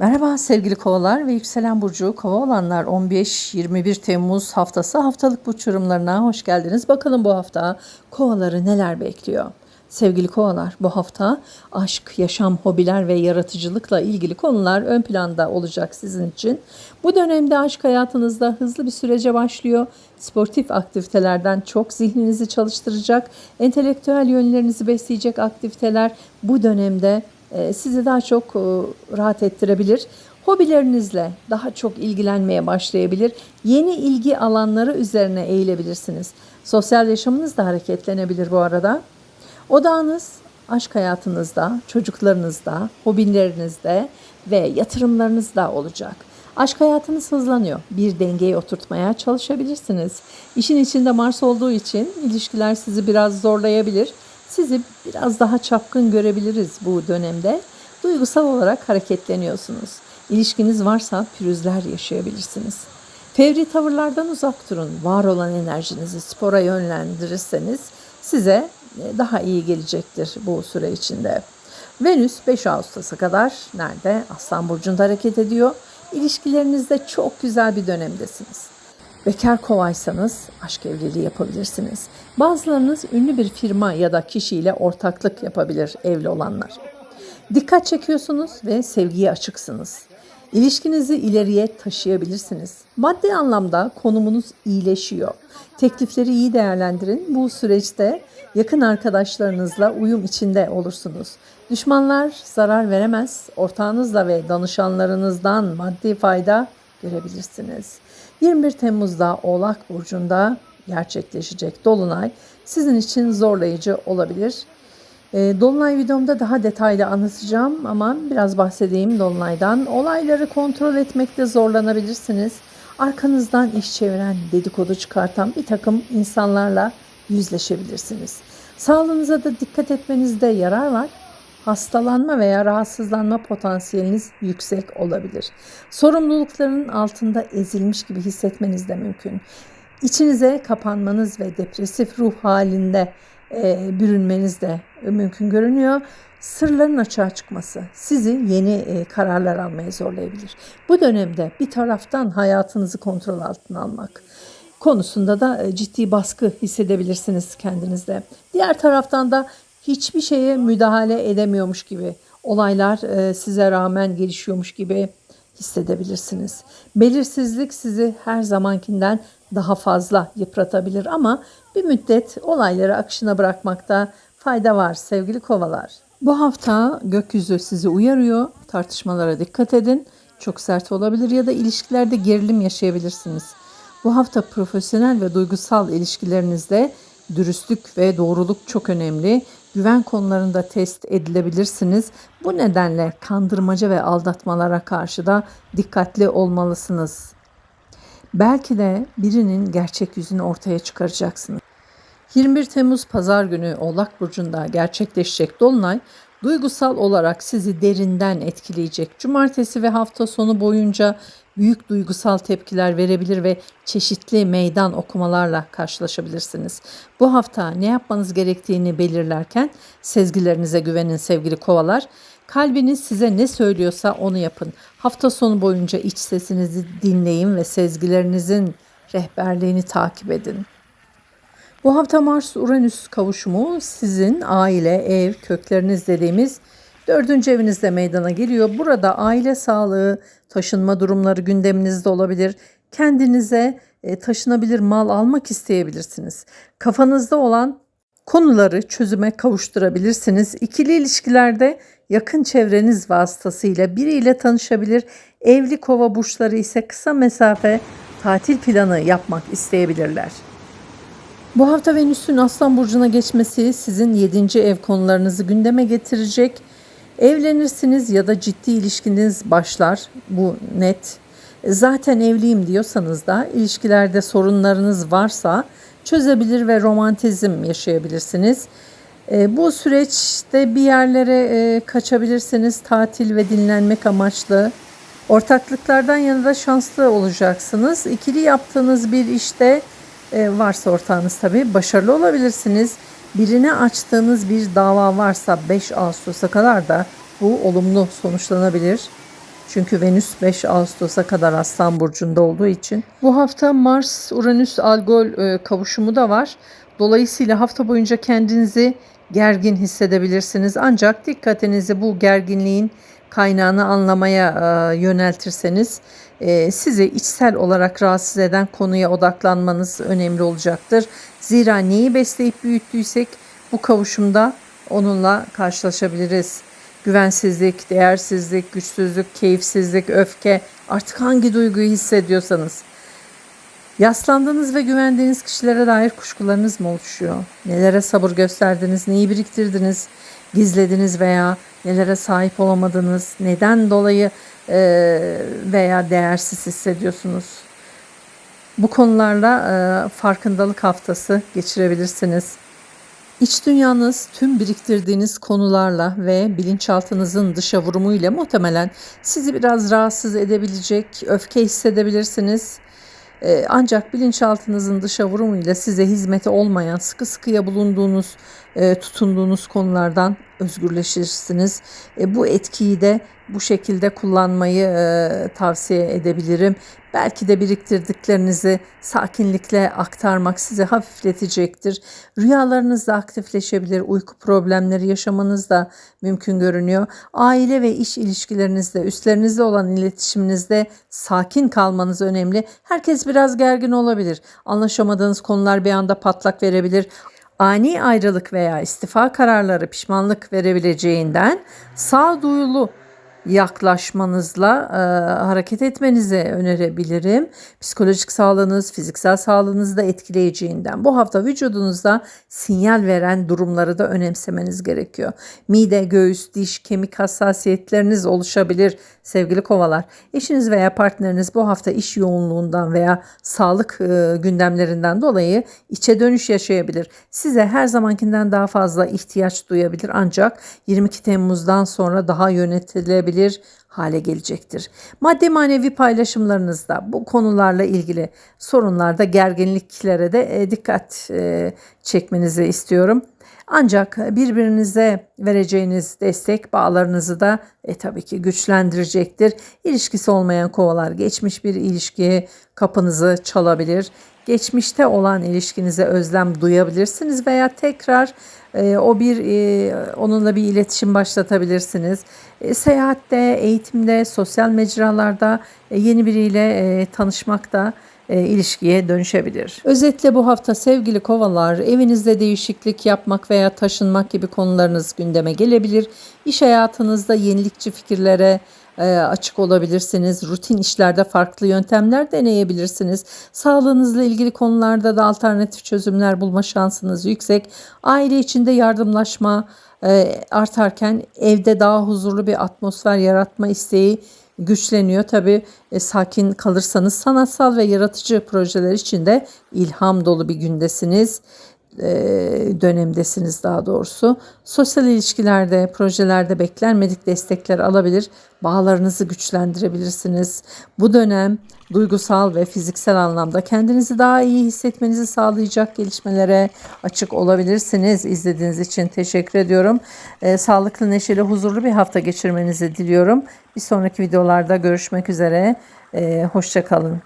Merhaba sevgili kovalar ve yükselen burcu kova olanlar 15-21 Temmuz haftası haftalık uçurumlarına hoş geldiniz. Bakalım bu hafta kovaları neler bekliyor? Sevgili kovalar bu hafta aşk, yaşam, hobiler ve yaratıcılıkla ilgili konular ön planda olacak sizin için. Bu dönemde aşk hayatınızda hızlı bir sürece başlıyor. Sportif aktivitelerden çok zihninizi çalıştıracak, entelektüel yönlerinizi besleyecek aktiviteler bu dönemde sizi daha çok e, rahat ettirebilir. Hobilerinizle daha çok ilgilenmeye başlayabilir. Yeni ilgi alanları üzerine eğilebilirsiniz. Sosyal yaşamınız da hareketlenebilir bu arada. Odağınız aşk hayatınızda, çocuklarınızda, hobilerinizde ve yatırımlarınızda olacak. Aşk hayatınız hızlanıyor. Bir dengeye oturtmaya çalışabilirsiniz. İşin içinde Mars olduğu için ilişkiler sizi biraz zorlayabilir. Sizi biraz daha çapkın görebiliriz bu dönemde. Duygusal olarak hareketleniyorsunuz. İlişkiniz varsa pürüzler yaşayabilirsiniz. Fevri tavırlardan uzak durun. Var olan enerjinizi spora yönlendirirseniz size e, daha iyi gelecektir bu süre içinde. Venüs 5 Ağustos'a kadar nerede? Aslan Burcu'nda hareket ediyor. İlişkilerinizde çok güzel bir dönemdesiniz. Bekar kovaysanız aşk evliliği yapabilirsiniz. Bazılarınız ünlü bir firma ya da kişiyle ortaklık yapabilir evli olanlar. Dikkat çekiyorsunuz ve sevgiye açıksınız. İlişkinizi ileriye taşıyabilirsiniz. Maddi anlamda konumunuz iyileşiyor. Teklifleri iyi değerlendirin. Bu süreçte yakın arkadaşlarınızla uyum içinde olursunuz. Düşmanlar zarar veremez. Ortağınızla ve danışanlarınızdan maddi fayda görebilirsiniz. 21 Temmuz'da Oğlak Burcu'nda gerçekleşecek Dolunay sizin için zorlayıcı olabilir. E, Dolunay videomda daha detaylı anlatacağım ama biraz bahsedeyim Dolunay'dan. Olayları kontrol etmekte zorlanabilirsiniz. Arkanızdan iş çeviren, dedikodu çıkartan bir takım insanlarla yüzleşebilirsiniz. Sağlığınıza da dikkat etmenizde yarar var. Hastalanma veya rahatsızlanma potansiyeliniz yüksek olabilir. Sorumlulukların altında ezilmiş gibi hissetmeniz de mümkün. İçinize kapanmanız ve depresif ruh halinde e, bürünmeniz de mümkün görünüyor. Sırların açığa çıkması sizi yeni e, kararlar almaya zorlayabilir. Bu dönemde bir taraftan hayatınızı kontrol altına almak konusunda da e, ciddi baskı hissedebilirsiniz kendinizde. Diğer taraftan da hiçbir şeye müdahale edemiyormuş gibi, olaylar e, size rağmen gelişiyormuş gibi hissedebilirsiniz. Belirsizlik sizi her zamankinden daha fazla yıpratabilir ama bir müddet olayları akışına bırakmakta fayda var sevgili kovalar. Bu hafta gökyüzü sizi uyarıyor. Tartışmalara dikkat edin. Çok sert olabilir ya da ilişkilerde gerilim yaşayabilirsiniz. Bu hafta profesyonel ve duygusal ilişkilerinizde dürüstlük ve doğruluk çok önemli. Güven konularında test edilebilirsiniz. Bu nedenle kandırmaca ve aldatmalara karşı da dikkatli olmalısınız. Belki de birinin gerçek yüzünü ortaya çıkaracaksınız. 21 Temmuz Pazar günü Oğlak Burcu'nda gerçekleşecek Dolunay, duygusal olarak sizi derinden etkileyecek. Cumartesi ve hafta sonu boyunca büyük duygusal tepkiler verebilir ve çeşitli meydan okumalarla karşılaşabilirsiniz. Bu hafta ne yapmanız gerektiğini belirlerken sezgilerinize güvenin sevgili kovalar. Kalbiniz size ne söylüyorsa onu yapın. Hafta sonu boyunca iç sesinizi dinleyin ve sezgilerinizin rehberliğini takip edin. Bu hafta Mars-Uranüs kavuşumu sizin aile, ev, kökleriniz dediğimiz dördüncü evinizde meydana geliyor. Burada aile sağlığı, taşınma durumları gündeminizde olabilir. Kendinize e, taşınabilir mal almak isteyebilirsiniz. Kafanızda olan konuları çözüme kavuşturabilirsiniz. İkili ilişkilerde yakın çevreniz vasıtasıyla biriyle tanışabilir. Evli kova burçları ise kısa mesafe tatil planı yapmak isteyebilirler. Bu hafta Venüs'ün Aslan Burcu'na geçmesi sizin 7. ev konularınızı gündeme getirecek. Evlenirsiniz ya da ciddi ilişkiniz başlar. Bu net. Zaten evliyim diyorsanız da ilişkilerde sorunlarınız varsa çözebilir ve romantizm yaşayabilirsiniz. E, bu süreçte bir yerlere e, kaçabilirsiniz tatil ve dinlenmek amaçlı. Ortaklıklardan yanında şanslı olacaksınız. İkili yaptığınız bir işte e, varsa ortağınız tabii başarılı olabilirsiniz. Birine açtığınız bir dava varsa 5 Ağustos'a kadar da bu olumlu sonuçlanabilir. Çünkü Venüs 5 Ağustos'a kadar Aslan Burcu'nda olduğu için. Bu hafta Mars-Uranüs Algol e, kavuşumu da var. Dolayısıyla hafta boyunca kendinizi gergin hissedebilirsiniz. Ancak dikkatinizi bu gerginliğin kaynağını anlamaya e, yöneltirseniz e, sizi içsel olarak rahatsız eden konuya odaklanmanız önemli olacaktır. Zira neyi besleyip büyüttüysek bu kavuşumda onunla karşılaşabiliriz. Güvensizlik, değersizlik, güçsüzlük, keyifsizlik, öfke artık hangi duyguyu hissediyorsanız Yaslandığınız ve güvendiğiniz kişilere dair kuşkularınız mı oluşuyor? Nelere sabır gösterdiniz, neyi biriktirdiniz, gizlediniz veya nelere sahip olamadınız, neden dolayı e, veya değersiz hissediyorsunuz? Bu konularla e, farkındalık haftası geçirebilirsiniz. İç dünyanız tüm biriktirdiğiniz konularla ve bilinçaltınızın dışa vurumuyla muhtemelen sizi biraz rahatsız edebilecek, öfke hissedebilirsiniz. Ee, ancak bilinçaltınızın dışa vurumuyla size hizmeti olmayan, sıkı sıkıya bulunduğunuz, e, tutunduğunuz konulardan özgürleşirsiniz. E, bu etkiyi de bu şekilde kullanmayı e, tavsiye edebilirim. Belki de biriktirdiklerinizi sakinlikle aktarmak sizi hafifletecektir. Rüyalarınız da aktifleşebilir. Uyku problemleri yaşamanız da mümkün görünüyor. Aile ve iş ilişkilerinizde, üstlerinizle olan iletişiminizde sakin kalmanız önemli. Herkes biraz gergin olabilir. Anlaşamadığınız konular bir anda patlak verebilir ani ayrılık veya istifa kararları pişmanlık verebileceğinden sağduyulu yaklaşmanızla e, hareket etmenizi önerebilirim. Psikolojik sağlığınız, fiziksel sağlığınızı da etkileyeceğinden bu hafta vücudunuzda sinyal veren durumları da önemsemeniz gerekiyor. Mide, göğüs, diş, kemik hassasiyetleriniz oluşabilir sevgili kovalar. Eşiniz veya partneriniz bu hafta iş yoğunluğundan veya sağlık e, gündemlerinden dolayı içe dönüş yaşayabilir. Size her zamankinden daha fazla ihtiyaç duyabilir ancak 22 Temmuz'dan sonra daha yönetilebilir hale gelecektir. Maddi manevi paylaşımlarınızda bu konularla ilgili sorunlarda gerginliklere de e, dikkat e, çekmenizi istiyorum. Ancak birbirinize vereceğiniz destek bağlarınızı da e, tabii ki güçlendirecektir. İlişkisi olmayan kovalar geçmiş bir ilişkiye kapınızı çalabilir. Geçmişte olan ilişkinize özlem duyabilirsiniz veya tekrar e, o bir e, onunla bir iletişim başlatabilirsiniz. E, seyahatte, eğitimde, sosyal mecralarda e, yeni biriyle e, tanışmak da e, ilişkiye dönüşebilir. Özetle bu hafta sevgili kovalar evinizde değişiklik yapmak veya taşınmak gibi konularınız gündeme gelebilir. İş hayatınızda yenilikçi fikirlere e, açık olabilirsiniz. Rutin işlerde farklı yöntemler deneyebilirsiniz. Sağlığınızla ilgili konularda da alternatif çözümler bulma şansınız yüksek. Aile içinde yardımlaşma e, artarken evde daha huzurlu bir atmosfer yaratma isteği güçleniyor. Tabi e, sakin kalırsanız sanatsal ve yaratıcı projeler için de ilham dolu bir gündesiniz dönemdesiniz daha doğrusu. Sosyal ilişkilerde, projelerde beklenmedik destekler alabilir, bağlarınızı güçlendirebilirsiniz. Bu dönem duygusal ve fiziksel anlamda kendinizi daha iyi hissetmenizi sağlayacak gelişmelere açık olabilirsiniz. İzlediğiniz için teşekkür ediyorum. E, sağlıklı, neşeli, huzurlu bir hafta geçirmenizi diliyorum. Bir sonraki videolarda görüşmek üzere. E, Hoşçakalın.